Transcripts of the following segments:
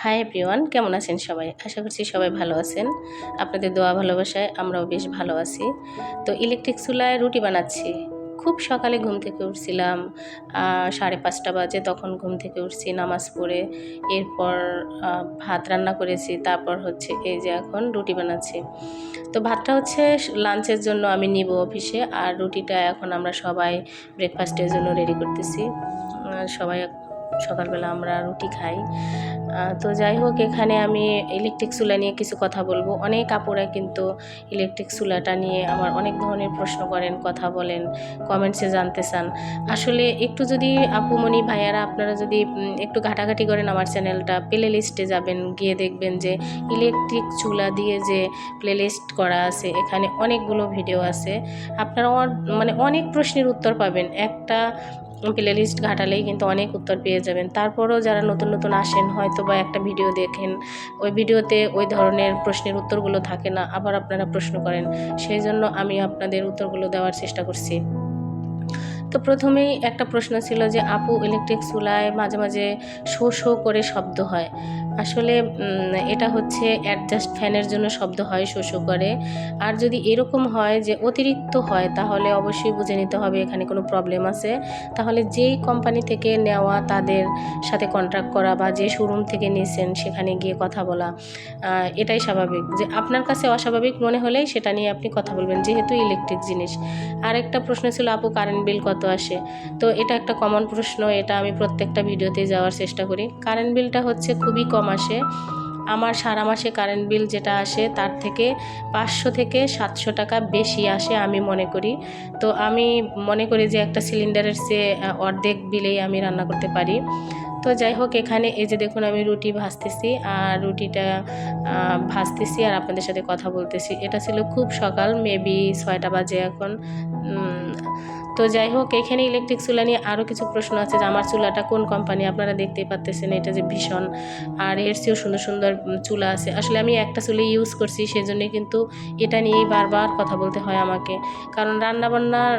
Hi everyone কেমন আছেন সবাই? আশা করছি সবাই ভালো আছেন। আপনাদের দোয়া ভালোবাসায় আমরাও বেশ ভালো আছি। তো ইলেকট্রিক চুলায় রুটি বানাচ্ছি। খুব সকালে ঘুম থেকে উঠছিলাম সাড়ে পাঁচটা বাজে তখন ঘুম থেকে উঠছি নামাজ পড়ে। এরপর ভাত রান্না করেছি, তারপর হচ্ছে এই যে এখন রুটি বানাচ্ছি। তো ভাতটা হচ্ছে লাঞ্চের জন্য আমি নিব অফিসে, আর রুটিটা এখন আমরা সবাই ব্রেকফাস্টের জন্য রেডি করতেছি। সবাই সকালবেলা আমরা রুটি খাই। তো যাই হোক এখানে আমি ইলেকট্রিক চুলা নিয়ে কিছু কথা বলব। অনেক আপুরা কিন্তু ইলেকট্রিক চুলাটা নিয়ে আমার অনেক ধরনের প্রশ্ন করেন, কথা বলেন কমেন্টসে জানতে চান। আসলে একটু যদি আপুমণি ভাইয়ারা, আপনারা যদি একটু ঘাটাঘাটি করেন আমার চ্যানেলটা প্লে লিস্টে যাবেন, গিয়ে দেখবেন যে ইলেকট্রিক চুলা দিয়ে যে প্লে লিস্ট করা আছে, এখানে অনেকগুলো ভিডিও আছে। আপনারা মানে অনেক প্রশ্নের উত্তর পাবেন। একটা প্লে লিস্ট ঘাটালেই কিন্তু অনেক উত্তর পেয়ে যাবেন। তারপরেও যারা নতুন নতুন আসেন হয়তো বা একটা ভিডিও দেখেন, ওই ভিডিওতে ওই ধরনের প্রশ্নের উত্তরগুলো থাকে না, আবার আপনারা প্রশ্ন করেন। সেই জন্য আমি আপনাদের উত্তরগুলো দেওয়ার চেষ্টা করছি। তো প্রথমেই একটা প্রশ্ন ছিল যে, আপু ইলেকট্রিক চুলায় মাঝে মাঝে শো শো করে শব্দ হয়। আসলে এটা হচ্ছে অ্যাডজাস্ট ফ্যানের জন্য শব্দ হয় শো শো করে। আর যদি এরকম হয় যে অতিরিক্ত হয়, তাহলে অবশ্যই বুঝে নিতে হবে এখানে কোনো প্রবলেম আছে। তাহলে যেই কোম্পানি থেকে নেওয়া তাদের সাথে কন্ট্রাক্ট করা বা যে শোরুম থেকে নিয়েছেন সেখানে গিয়ে কথা বলা এটাই স্বাভাবিক। যে আপনার কাছে অস্বাভাবিক মনে হলেই সেটা নিয়ে আপনি কথা বলবেন, যেহেতু ইলেকট্রিক জিনিস। আরেকটা প্রশ্ন ছিল, আপু কারেন্ট বিল কত আসে? তো এটা একটা কমন প্রশ্ন, এটা আমি প্রত্যেকটা ভিডিওতে যাওয়ার চেষ্টা করি। কারেন্ট বিলটা হচ্ছে খুবই কম আসে আমার সারা মাসে কারেন্ট বিল যেটা আসে তার থেকে পাঁচশো থেকে সাতশো টাকা বেশি আসে আমি মনে করি। তো আমি মনে করি যে একটা সিলিন্ডারের চেয়ে অর্ধেক বিলেই আমি রান্না করতে পারি। তো যাই হোক, এখানে এই যে দেখুন আমি রুটি ভাজতেছি আর রুটিটা ভাজতেছি আর আপনাদের সাথে কথা বলতেছি। এটা ছিল খুব সকাল মেবি ছয়টা বাজে এখন। তো যাই হোক, এখানে ইলেকট্রিক চুলা নিয়ে আরও কিছু প্রশ্ন আছে যে আমার চুলাটা কোন কোম্পানি আপনারা দেখতেই পাচ্তেছেন এটা যে ভীষণ। আর এর চেয়েও সুন্দর সুন্দর চুলা আছে। আসলে আমি একটা চুলে ইউজ করছি, সেজন্যই কিন্তু এটা নিয়েই বারবার কথা বলতে হয় আমাকে। কারণ রান্নাবান্নার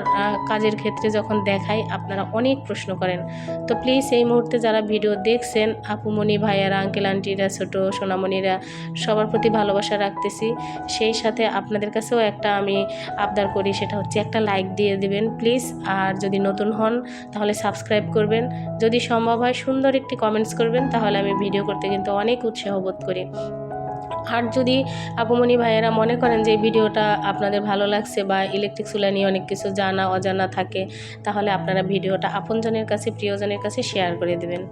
কাজের ক্ষেত্রে যখন দেখাই, আপনারা অনেক প্রশ্ন করেন। তো প্লিজ এই মুহূর্তে যারা ভিডিও দেখছেন আপুমণি ভাইয়ারা আঙ্কেল আন্টিরা ছোটো সোনামণিরা, সবার প্রতি ভালোবাসা রাখতেছি। সেই সাথে আপনাদের কাছেও একটা আমি আবদার করি, সেটা হচ্ছে একটা লাইক দিয়ে দেবেন প্লিজ আর যদি নতুন হন, তাহলে সাবস্ক্রাইব করবেন। যদি সম্ভব হয় সুন্দর একটি কমেন্টস করবেন, তাহলে আমি ভিডিও করতে কিন্তু অনেক উৎসাহ বোধ করি। আর যদি আপুমণি ভাইয়েরা মনে করেন যে ভিডিওটা আপনাদের ভালো লাগছে বা ইলেকট্রিক চুলা নিয়ে অনেক কিছু জানা, অজানা থাকে, তাহলে আপনারা ভিডিওটা আপনজনের কাছে, প্রিয়জনের কাছে শেয়ার করে দেবেন।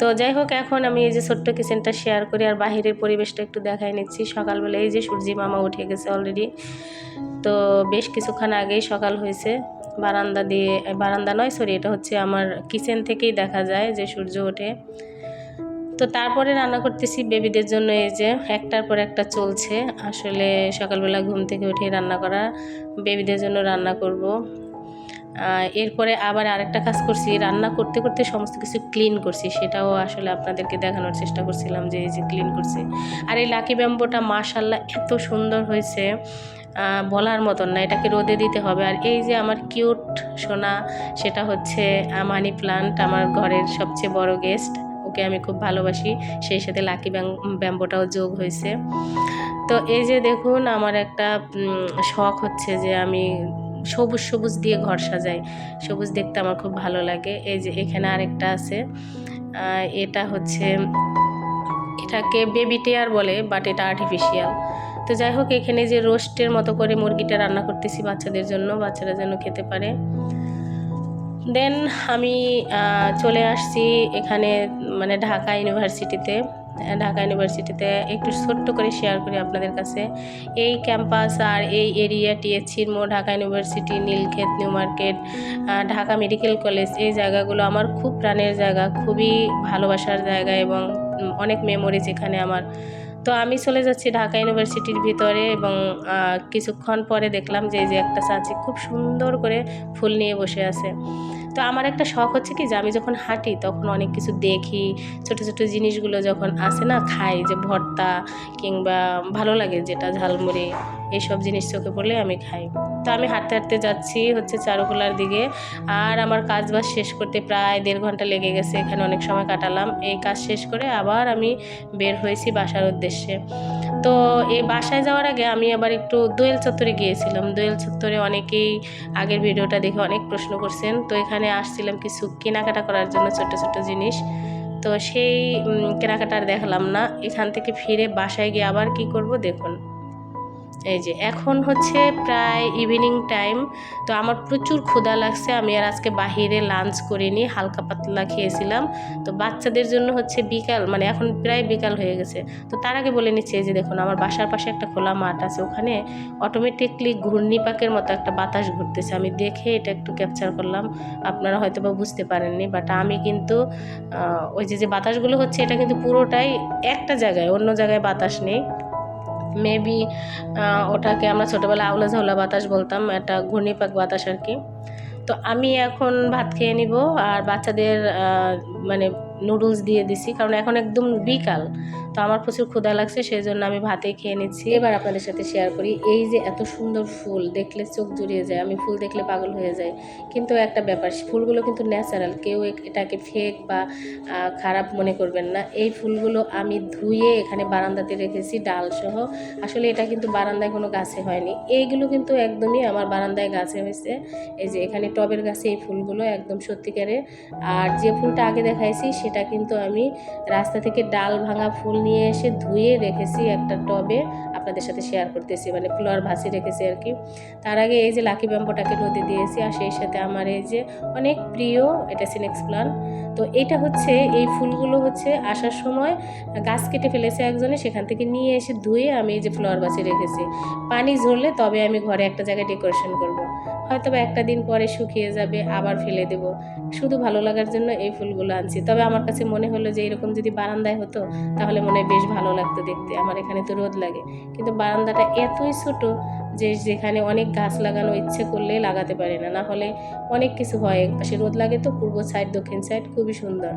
তো যাই হোক, এখন আমি এই যে ছোট্ট কিচেনটা শেয়ার করি আর বাহিরের পরিবেশটা একটু দেখাই নিচ্ছি। সকালবেলা এই যে সূর্যি মামা উঠে গেছে অলরেডি তো বেশ কিছুক্ষণ আগেই সকাল হয়েছে। বারান্দা দিয়ে বারান্দা নয় সরি এটা হচ্ছে আমার কিচেন থেকেই দেখা যায় যে সূর্য ওঠে। তো তারপরে রান্না করতেছি বেবিদের জন্য এই যে একটার পর একটা চলছে। আসলে সকালবেলা ঘুম থেকে উঠে রান্না করা। বেবিদের জন্য রান্না করব। এরপরে আবার আরেকটা কাজ করছি, রান্না করতে করতে সমস্ত কিছু ক্লিন করছি। সেটাও আসলে আপনাদেরকে দেখানোর চেষ্টা করছিলাম যে এই যে ক্লিন করছি। আর এই লাকি ব্যাম্বোটা মাশাল্লাহ এত সুন্দর হয়েছে বলার মতন না, এটাকে রোদে দিতে হবে। আর এই যে আমার কিউট সোনা, সেটা হচ্ছে মানি প্লান্ট আমার ঘরের সবচেয়ে বড় গেস্ট ওকে আমি খুব ভালোবাসি। সেই সাথে লাকি ব্যাম্বোটাও যোগ হয়েছে। তো এই যে দেখুন, আমার একটা শখ হচ্ছে যে আমি সবুজ সবুজ দিয়ে ঘর সাজায় সবুজ দেখতে আমার খুব ভালো লাগে। এই যে এখানে আরেকটা আছে। এটা হচ্ছে, এটাকে বেবি টেয়ার বলে বাট এটা আর্টিফিশিয়াল তো যাই হোক, এখানে যে রোস্টের মতো করে মুরগিটা রান্না করতেছি বাচ্চাদের জন্য, বাচ্চারা যেন খেতে পারে। দেন আমি চলে আসছি এখানে মানে ঢাকা ইউনিভার্সিটিতে ঢাকা ইউনিভার্সিটিতে একটু ছোট্ট করে শেয়ার করি আপনাদের কাছে। এই ক্যাম্পাস আর এই এরিয়া টিএসসির মো Dhaka university Nilkhet new market Dhaka medical college এই জায়গাগুলো আমার খুব প্রাণের জায়গা, খুবই ভালোবাসার জায়গা এবং অনেক মেমোরিজ এখানে আমার। তো আমি চলে যাচ্ছি ঢাকা ইউনিভার্সিটির ভিতরে এবং কিছুক্ষণ পরে দেখলাম যে যে একটা চাচি খুব সুন্দর করে ফুল নিয়ে বসে আছে। তো আমার একটা শখ হচ্ছে কি যে আমি যখন হাঁটি তখন অনেক কিছু দেখি, ছোট ছোট জিনিসগুলো যখন আসে না খাই যে ভর্তা কিংবা ভালো লাগে যেটা ঝালমুড়ি এইসব জিনিস চোখে পড়লে আমি খাই। তো আমি হাঁটতে হাঁটতে যাচ্ছি হচ্ছে চারুকলার দিকে আর আমার কাজ বাজ শেষ করতে প্রায় দেড় ঘণ্টা লেগে গেছে, এখানে অনেক সময় কাটালাম। এই কাজ শেষ করে আবার আমি বের হয়েছি বাসার উদ্দেশ্যে। তো এই বাসায় যাওয়ার আগে আমি আবার একটু দোয়েল চত্বরে গিয়েছিলাম। দোয়েল চত্বরে অনেকেই আগের ভিডিওটা দেখে অনেক প্রশ্ন করছেন। তো এখানে আসছিলাম কিছু কেনাকাটা করার জন্য ছোট ছোট জিনিস। তো সেই কেনাকাটা আর দেখালাম না। এখান থেকে ফিরে বাসায় গিয়ে আবার কি করব দেখুন। এই যে, এখন হচ্ছে প্রায় ইভিনিং টাইম তো আমার প্রচুর ক্ষুধা লাগছে, আমি আর আজকে বাহিরে লাঞ্চ করিনি, হালকা পাতলা খেয়েছিলাম, তো বাচ্চাদের জন্য হচ্ছে বিকাল মানে এখন প্রায় বিকাল হয়ে গেছে, তো তার আগে বলে নিচ্ছে যে দেখুন, আমার বাসার পাশে একটা খোলা মাঠ আছে, ওখানে অটোমেটিকলি ঘূর্ণিপাকের মতো একটা বাতাস ঘুরতেছে, আমি দেখে এটা একটু ক্যাপচার করলাম, আপনারা হয়তো বা বুঝতে পারেননি বাট আমি কিন্তু ওই যে যে বাতাসগুলো হচ্ছে, এটা কিন্তু পুরোটাই একটা জায়গায়, অন্য জায়গায় বাতাস নেই মেবি ওটাকে আমরা ছোটোবেলা আউলা ঝোলা বাতাস বলতাম, একটা ঘূর্ণিপাক বাতাস আর কি। তো আমি এখন ভাত খেয়ে নিব আর বাচ্চাদের মানে নুডলস দিয়ে দিছি, কারণ এখন একদম বিকাল। তো আমার প্রচুর ক্ষুধা লাগছে সেই জন্য আমি ভাতে খেয়ে নিচ্ছি। এবার আপনাদের সাথে শেয়ার করি, এই যে এত সুন্দর ফুল, দেখলে চোখ জুড়িয়ে যায়, আমি ফুল দেখলে পাগল হয়ে যাই। কিন্তু একটা ব্যাপার, ফুলগুলো কিন্তু ন্যাচারাল কেউ এটাকে ফেক বা খারাপ মনে করবেন না। এই ফুলগুলো আমি ধুয়ে এখানে বারান্দাতে রেখেছি ডাল সহ আসলে এটা কিন্তু বারান্দায় কোনো গাছে হয়নি। এইগুলো কিন্তু একদমই আমার বারান্দায় গাছে হয়েছে। এই যে এখানে টবের গাছে এই ফুলগুলো, একদম সত্যিকারের। আর যে ফুলটা আগে দেখাইছি সেটা কিন্তু আমি রাস্তা থেকে ডাল ভাঙা ফুল নিয়ে এসে ধুয়ে রেখেছি একটা টবে, আপনাদের সাথে শেয়ার করতেছি মানে ফ্লোয়ার ভাসি রেখেছি আর কি। তার আগে এই যে লাকি ব্যাম্বোটাকে রোদে দিয়েছি আর সেই সাথে আমার এই যে অনেক প্রিয় এটা সিনেক্স প্লান্ট তো এটা হচ্ছে, এই ফুলগুলো হচ্ছে আসার সময় গাছ কেটে ফেলেছে একজনে, সেখান থেকে নিয়ে এসে ধুয়ে আমি এই যে ফ্লাওয়ার বাসে রেখেছি। পানি ঝরলে তবে আমি ঘরে একটা জায়গায় ডেকোরেশন করব। হয়তো বা একটা দিন পরে শুকিয়ে যাবে, আবার ফেলে দেব। শুধু ভালো লাগার জন্য এই ফুলগুলো আনছি। তবে আমার কাছে মনে হলো যে এরকম যদি বারান্দায় হতো, তাহলে মনে হয় বেশ ভালো লাগতো দেখতে। আমার এখানে তো রোদ লাগে। কিন্তু বারান্দাটা এতই ছোট যে যেখানে অনেক গাছ লাগানো ইচ্ছে করলে লাগাতে পারে না। না হলে অনেক কিছু হয়। একপাশে রোদ লাগে তো পূর্ব সাইড দক্ষিণ সাইড খুবই সুন্দর।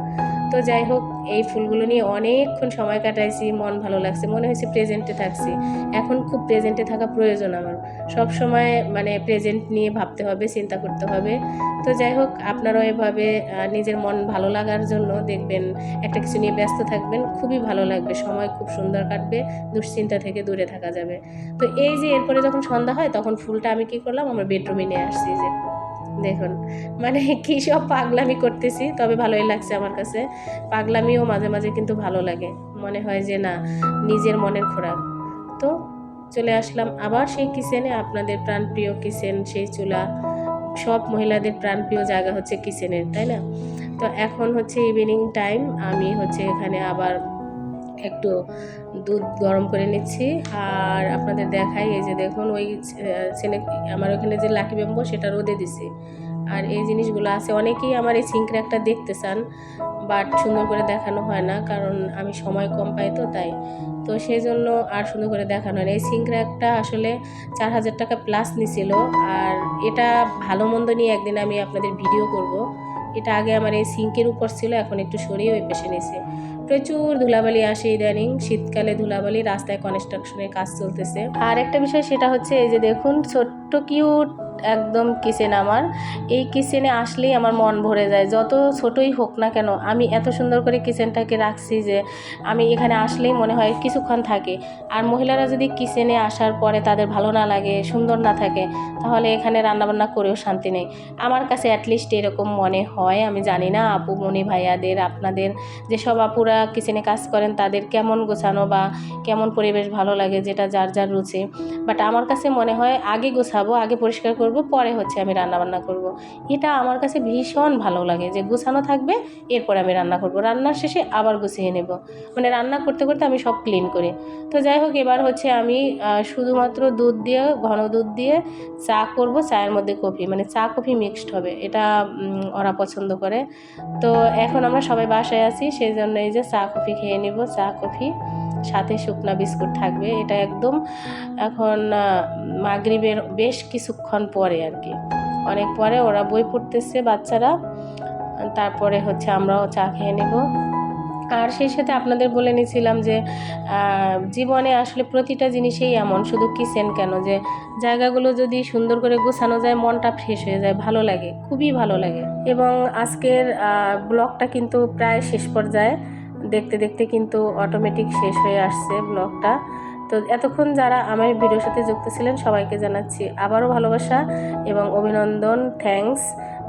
তো যাই হোক, এই ফুলগুলো নিয়ে অনেকক্ষণ সময় কাটাইছি, মন ভালো লাগছে, মনে হয়েছে প্রেজেন্টে থাকছি। এখন খুব প্রেজেন্টে থাকা প্রয়োজন আমার। সব সময় মানে প্রেজেন্ট নিয়ে ভাবতে হবে, চিন্তা করতে হবে। তো যাই হোক, আপনারাও এভাবে নিজের মন ভালো লাগার জন্য দেখবেন, একটা কিছু নিয়ে ব্যস্ত থাকবেন, খুবই ভালো লাগবে। সময় খুব সুন্দর কাটবে, দুশ্চিন্তা থেকে দূরে থাকা যাবে। তো এই যে এরপরে যখন সন্ধ্যা হয়, তখন ফুলটা আমি কি করলাম, আমার বেডরুমে নিয়ে আসছি যে, দেখুন মানে কী সব পাগলামি করতেছি, তবে ভালোই লাগছে আমার কাছে। পাগলামিও মাঝে মাঝে কিন্তু ভালো লাগে। মনে হয় যে না, নিজের মনের খোরাক। তো চলে আসলাম আবার সেই কিচেনে আপনাদের প্রাণপ্রিয় কিচেন সেই চুলা। সব মহিলাদের প্রাণপ্রিয় জায়গা হচ্ছে কিচেনের তাই না? তো এখন হচ্ছে ইভিনিং টাইম আমি হচ্ছে এখানে আবার একটু দুধ গরম করে নিচ্ছি। আর আপনাদের দেখাই, এই যে দেখুন, ওই ছেলে, আমার ওখানে যে লাকি বেম্বো সেটা রোদে দিছি। আর এই জিনিসগুলো আছে, অনেকেই আমার এই র্যাকটা দেখতে চান, বাট সুন্দর করে দেখানো হয় না, কারণ আমি সময় কম পাই তো, তাই। তো সেই জন্য আর সুন্দর করে দেখানো হয় না। এই র্যাকটা আসলে চার হাজার টাকা প্লাস নিছিল, আর এটা ভালো মন্দ নিয়ে একদিন আমি আপনাদের ভিডিও করব। এটা আগে আমার এই সিঙ্কের উপর ছিল, এখন একটু সরিয়ে ওই পেশে নিয়েছে। প্রচুর ধুলাবালি আসে ইদানিং। শীতকালে ধুলাবালি, রাস্তায় কনস্ট্রাকশনের কাজ চলতেছে। আর একটা বিষয় সেটা হচ্ছে এই যে দেখুন, ছোট্ট কিউট একদম কিচেন আমার। এই কিচেনে আসলেই আমার মন ভরে যায়। যত ছোটই হোক না কেন, আমি এত সুন্দর করে কিচেনটাকে রাখছি যে, আমি এখানে আসলেই মনে হয় কিছুক্ষণ থাকে। আর মহিলারা যদি কিচেনে আসার পরে তাদের ভালো না লাগে, সুন্দর না থাকে, তাহলে এখানে রান্নাবান্না করেও শান্তি নেই। আমার কাছে অ্যাটলিস্ট এরকম মনে হয়, আমি জানি না আপু, মনি ভাইয়াদের, আপনাদের যেসব আপুরা কিচেনে কাজ করেন, তাদের কেমন গোছানো বা কেমন পরিবেশ ভালো লাগে, যেটা যার যার রুচি। বাট আমার কাছে মনে হয়, আগে গোছাবো, আগে পরিষ্কার করব, পরে হচ্ছে আমি রান্নাবান্না করব। এটা আমার কাছে ভীষণ ভালো লাগে যে গুছানো থাকবে, এরপর আমি রান্না করব। রান্নার শেষে আবার গুছিয়ে নেব। মানে রান্না করতে করতে আমি সব ক্লিন করি। তো যাই হোক, এবার হচ্ছে আমি শুধুমাত্র দুধ দিয়ে, ঘন দুধ দিয়ে চা করব, চায়ের মধ্যে কফি। মানে চা, কফি মিক্সড হবে। এটা ওরা পছন্দ করে। তো এখন আমরা সবাই বাসায় আছি সেই জন্য এই যে চা, কফি খেয়ে নিব। চা, কফি, সাথে শুকনা বিস্কুট থাকবে। এটা একদম এখন মাগরিবের বেশ কিছুক্ষণ পরে আর কি। অনেক পরে ওরা বই পড়তেছে বাচ্চারা। তারপরে হচ্ছে আমরাও চা খেয়ে নেব। আর সেই সাথে আপনাদের বলে নিয়েছিলাম যে জীবনে আসলে প্রতিটা জিনিসেই এমন, শুধু কিচেন কেন? যে জায়গাগুলো যদি সুন্দর করে গোছানো যায়, মনটা ফ্রেশ হয়ে যায়, ভালো লাগে, খুবই ভালো লাগে। এবং আজকের ব্লগটা কিন্তু প্রায় শেষ পর্যায়ে। দেখতে দেখতে কিন্তু অটোমেটিক শেষ হয়ে আসছে ব্লগটা। তো এতক্ষণ যারা আমার ভিডিওর সাথে যুক্ত ছিলেন, সবাইকে জানাচ্ছি আবারও ভালোবাসা এবং অভিনন্দন থ্যাঙ্কস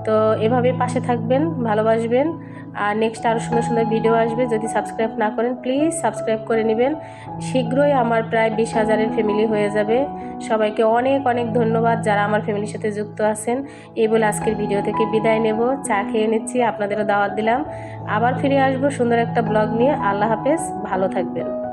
তো এভাবে পাশে থাকবেন, ভালোবাসবেন। আর নেক্সট আরও সুন্দর সুন্দর ভিডিও আসবে। যদি সাবস্ক্রাইব না করেন প্লিজ সাবস্ক্রাইব করে নেবেন। শীঘ্রই আমার প্রায় বিশ হাজারের ফ্যামিলি হয়ে যাবে। সবাইকে অনেক অনেক ধন্যবাদ যারা আমার ফ্যামিলির সাথে যুক্ত আছেন। এই বলে আজকের ভিডিও থেকে বিদায় নেব। চা খেয়ে নিচ্ছি, আপনাদেরও দাওয়াত দিলাম। আবার ফিরে আসব সুন্দর একটা ব্লগ নিয়ে। আল্লাহ হাফেজ, ভালো থাকবেন।